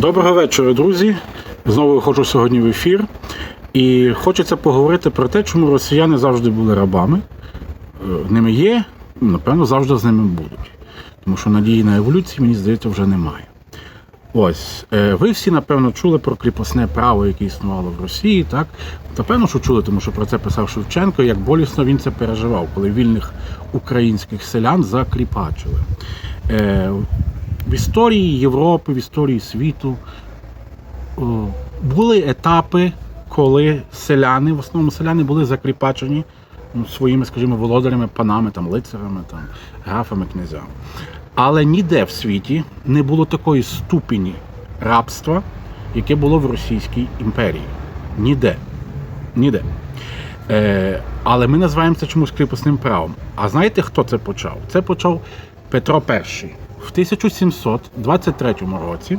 Доброго вечора, друзі. Знову виходжу сьогодні в ефір. І хочеться поговорити про те, чому росіяни завжди були рабами. Е, Ними є, напевно, завжди з ними будуть. Тому що надії на еволюцію, мені здається, вже немає. Ось, е, ви всі, напевно, чули про кріпосне право, яке існувало в Росії, так? Напевно, що чули, тому що про це писав Шевченко, як болісно він це переживав, коли вільних українських селян закріпачили. Е, В історії Європи, в історії світу були етапи, коли селяни, в основному селяни були закріпачені ну, своїми, скажімо, володарями, панами, там, лицарами, там, графами, князями. Але ніде в світі не було такої ступені рабства, яке було в Російській імперії. Ніде. Ніде. Е, але ми називаємо це чомусь кріпосним правом. А знаєте, хто це почав? Це почав Петро І. В 1723 році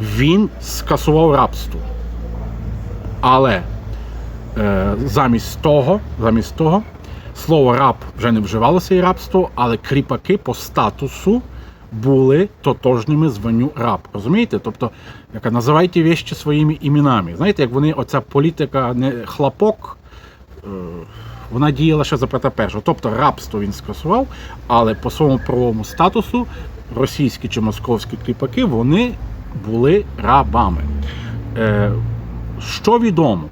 він скасував рабство. Але е, замість того, замість того, слово раб вже не вживалося і рабство, але кріпаки по статусу були тотожніми званню раб. Розумієте? Тобто, яка називайте вещі своїми іменами. Знаєте, як вони, оця політика не хлопок, е, вона діяла ще за Петра І. Тобто рабство він скасував, але по своєму правовому статусу російські чи московські кріпаки вони були рабами. Е, що відомо?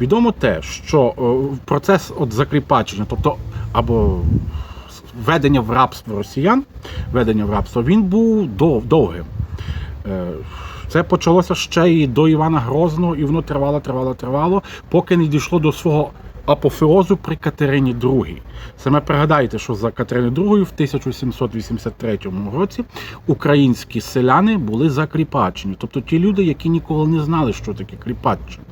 Відомо те, що е, процес от закріпачення, тобто або введення в рабство росіян, введення в рабство, він був дов- довгим. Е, Це почалося ще і до Івана Грозного, і воно тривало, тривало, тривало, поки не дійшло до свого апофеозу при Катерині II. Саме пригадайте, що за Катерини II в 1783 році українські селяни були закріпачені. Тобто ті люди, які ніколи не знали, що таке кріпаччина.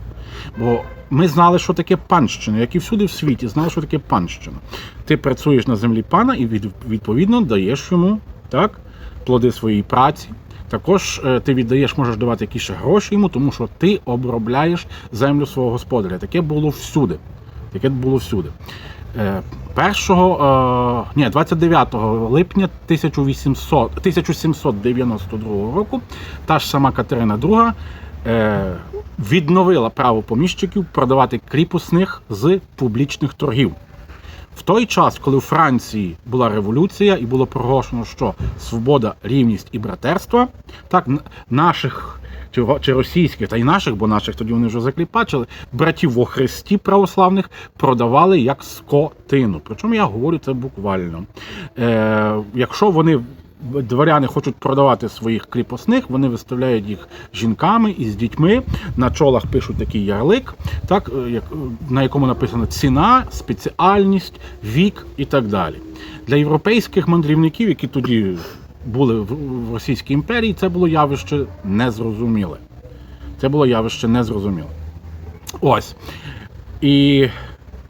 Бо ми знали, що таке панщина, як і всюди в світі, знали, що таке панщина. Ти працюєш на землі пана і відповідно даєш йому так, плоди своєї праці. Також е, ти віддаєш, можеш давати якісь гроші йому, тому що ти обробляєш землю свого господаря. Таке було всюди. Таке було всюди. Е, Першого, е, ні, 29 липня 1800, 1792 року та ж сама Катерина II е, відновила право поміщиків продавати кріпосних з публічних торгів. В той час, коли у Франції була революція і було проголошено, що свобода, рівність і братерство, так наших чи, російських, та й наших, бо наших тоді вони вже закліпачили, братів во Христі православних продавали як скотину. Причому я говорю це буквально. Е, якщо вони дворяни хочуть продавати своїх кріпосних, вони виставляють їх жінками і з дітьми. На чолах пишуть такий ярлик, так, е, е, на якому написано ціна, спеціальність, вік і так далі. Для європейських мандрівників, які тоді були в Російській імперії, це було явище незрозуміле. Це було явище незрозуміле. Ось. І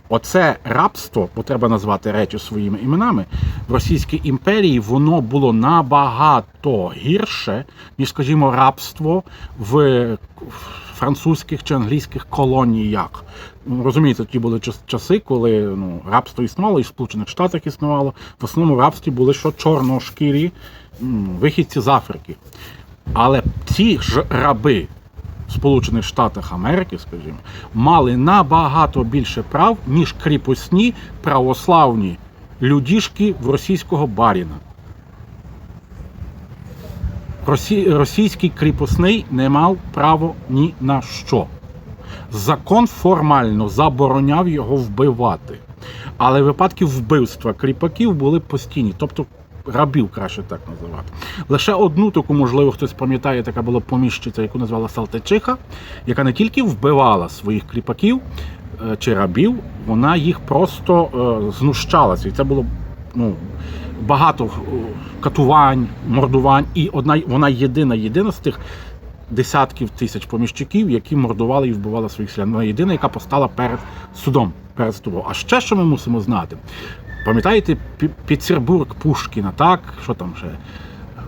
оце рабство, бо треба назвати речі своїми іменами, в Російській імперії воно було набагато гірше, ніж, скажімо, рабство в французьких чи англійських колоніях. Розумієте, тоді були часи, коли ну, рабство існувало, і в Сполучених Штатах існувало. В основному рабстві були що чорношкірі вихідці з Африки. Але ці ж раби Сполучених Штатах Америки, скажімо, мали набагато більше прав, ніж кріпосні православні людішки в російського баріна. Росі... Російський кріпосний не мав права ні на що. Закон формально забороняв його вбивати. Але випадки вбивства кріпаків були постійні, тобто рабів краще так називати. Лише одну таку, можливо, хтось пам'ятає, така була поміщиця, яку назвала Салтичиха, яка не тільки вбивала своїх кріпаків е, чи рабів, вона їх просто е, знущалася. І це було ну, багато е, катувань, мордувань. І одна вона єдина, єдина з тих десятків тисяч поміщиків, які мордували і вбивали своїх селян. Вона єдина, яка постала перед судом. Перед судом. А ще що ми мусимо знати? Пам'ятаєте Піцербург Пушкіна, так? Що там ще?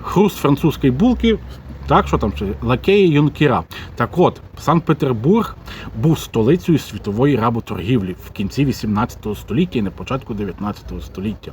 Хруст французької булки, так, що там ще? Лакеї Юнкера. Так от, Санкт-Петербург був столицею світової работоргівлі в кінці 18 століття і на початку 19 століття.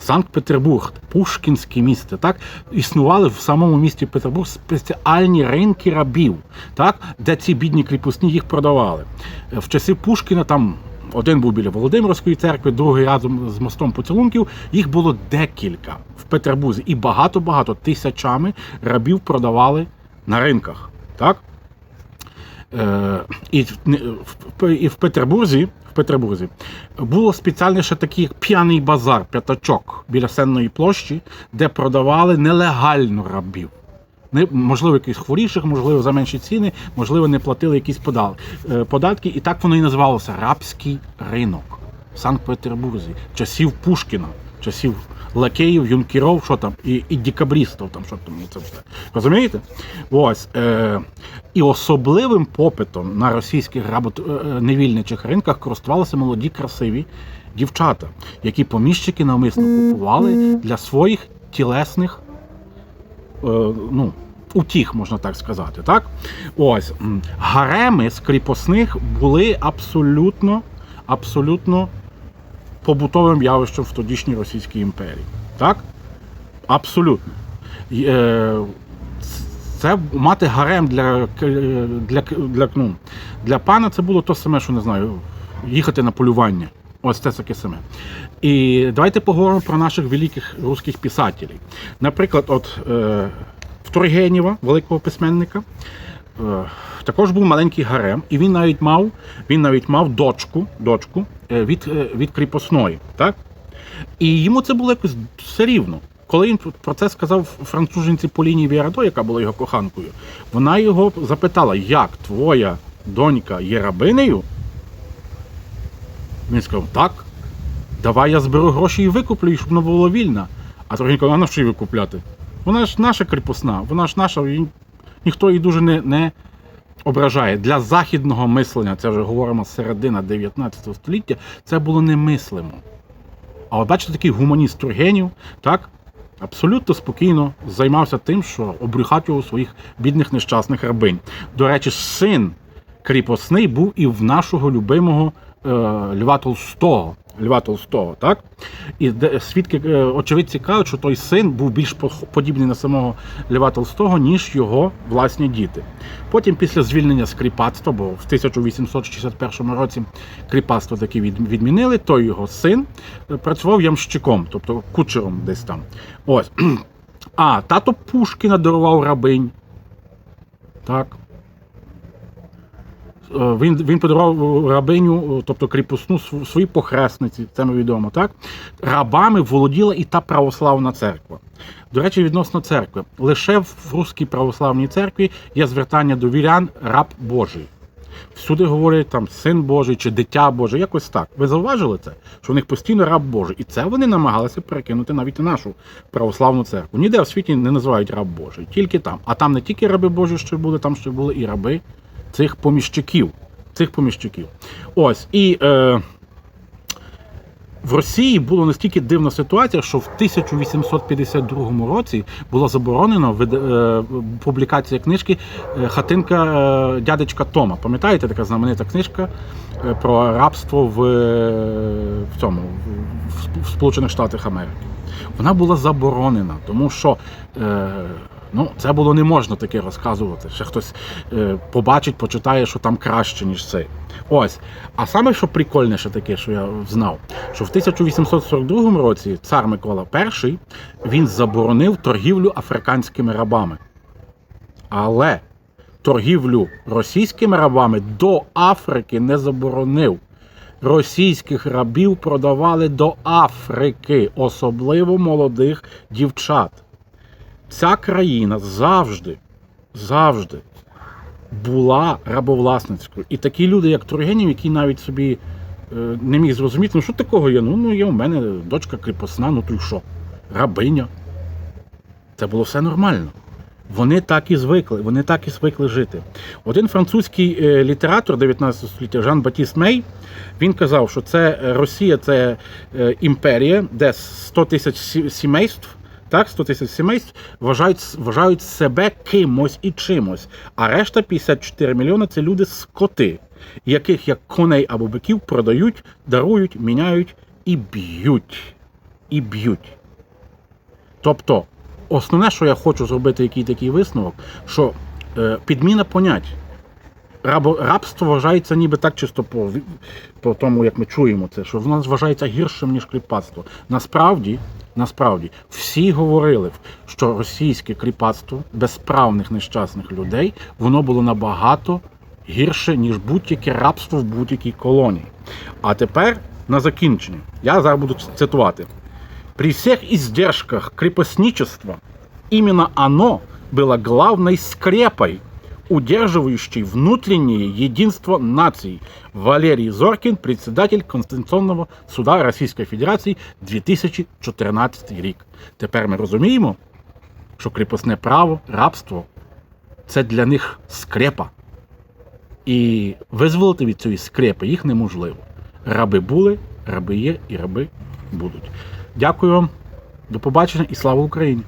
Санкт-Петербург, Пушкінське місто, так існували в самому місті Петербург спеціальні ринки рабів, так, де ці бідні кріпосні їх продавали. В часи Пушкіна там один був біля Володимирської церкви, другий разом з мостом поцілунків. Їх було декілька в Петербурзі, і багато-багато тисячами рабів продавали на ринках. Так? Е, і, в- і в Петербурзі, Петербурзі було спеціальний ще такий п'яний базар, п'ятачок біля Сенної площі, де продавали нелегально рабів. Можливо, якихось хворіших, можливо, за менші ціни, можливо, не платили якісь е, податки. І так воно і називалося Рабський ринок в Санкт-Петербурзі, часів Пушкіна, часів лакеїв, юнкерів, що там, і, і декабристів, там, що там, це все. Розумієте? Ось. Е, і особливим попитом на російських работ, е, невільничих ринках користувалися молоді красиві дівчата, які поміщики навмисно купували для своїх тілесних е, ну, утіх, можна так сказати. Так? Ось гареми з кріпосних були абсолютно, абсолютно побутовим явищем в тодішній Російській імперії. Так? Абсолютно. Е, це мати гарем для, для, для, ну, для пана це було то саме, що не знаю, їхати на полювання. Ось це таке саме. І давайте поговоримо про наших великих русських писателів. Наприклад, от е, Тургенєва, великого письменника, е, також був маленький гарем, і він навіть мав, він навіть мав дочку, дочку е, від, е, від кріпосної. Так? І йому це було якось все рівно. Коли він про це сказав француженці Поліні Віарадо, яка була його коханкою, вона його запитала, як твоя донька є рабинею? Він сказав, так, давай я зберу гроші і викуплю, щоб вона була вільна. А Тургенєв каже, а на що її викупляти? Вона ж наша кріпосна, вона ж наша, і ніхто її дуже не, не ображає. Для західного мислення, це вже говоримо середина 19 століття, це було немислимо. А от бачите, такий гуманіст Тургенів, так, абсолютно спокійно займався тим, що обрюхатював своїх бідних нещасних рабинь. До речі, син кріпосний був і в нашого любимого Льва Толстого. Льва Толстого, так? І свідки, е, очевидці кажуть, що той син був більш подібний на самого Льва Толстого, ніж його власні діти. Потім, після звільнення з кріпацтва, бо в 1861 році кріпацтво таки відмінили, той його син е, працював ямщиком, тобто кучером десь там. Ось. А тато Пушкіна дарував рабинь. Так. Е, Він, він подарував рабиню, е, тобто кріпосну св- своїй похресниці, це ми відомо, так? Рабами володіла і та православна церква. До речі, відносно церкви. Лише в Руській православній церкві є звертання до вірян раб Божий. Всюди говорять там син Божий чи дитя Боже, якось так. Ви зауважили це? Що в них постійно раб Божий. І це вони намагалися перекинути навіть нашу православну церкву. Ніде в світі не називають раб Божий, тільки там. А там не тільки раби Божі ще були, там ще були і раби цих поміщиків. Цих поміщиків. Ось. І е, в Росії була настільки дивна ситуація, що в 1852 році було заборонено вид- е, публікація книжки е, Хатинка е, дядечка Тома. Пам'ятаєте, така знаменита книжка про рабство в, в цьому в Сполучених Штатах Америки. Вона була заборонена, тому що е, ну, це було не можна таке розказувати. Ще хтось е, побачить, почитає, що там краще, ніж це. Ось. А саме, що прикольніше таке, що я знав, що в 1842 році цар Микола І він заборонив торгівлю африканськими рабами. Але торгівлю російськими рабами до Африки не заборонив. Російських рабів продавали до Африки, особливо молодих дівчат. Ця країна завжди, завжди була рабовласницькою. І такі люди, як Тургенів, які навіть собі е, не міг зрозуміти, ну що такого є? Ну, ну є у мене дочка кріпосна, ну то й що? Рабиня. Це було все нормально. Вони так і звикли, вони так і звикли жити. Один французький е, літератор 19 століття Жан Батіс Мей він казав, що це Росія це е, імперія, де 100 тисяч сімейств, так, 100 тисяч сімейств вважають, вважають себе кимось і чимось. А решта 54 мільйони це люди скоти, яких як коней або биків продають, дарують, міняють і б'ють. і б'ють. Тобто, основне, що я хочу зробити, який такий висновок, що е, підміна понять. Рабство вважається ніби так чисто по, по тому, як ми чуємо це, що воно вважається гіршим, ніж кріпацтво. Насправді, насправді, всі говорили, що російське кріпацтво безправних нещасних людей, воно було набагато гірше, ніж будь-яке рабство в будь-якій колонії. А тепер на закінчення. Я зараз буду цитувати. При всех издержках крепостничества именно оно было главной скрепой, удерживающей внутреннее единство наций. Валерий Зоркин, председатель Конституційного суда Російської Федерації 2014 рік. Тепер ми розуміємо, що кріпосне право, рабство це для них скрепа. І визволити від цієї скрепи їх неможливо. Раби були, раби є і раби будуть. Дякую вам, до побачення і слава Україні!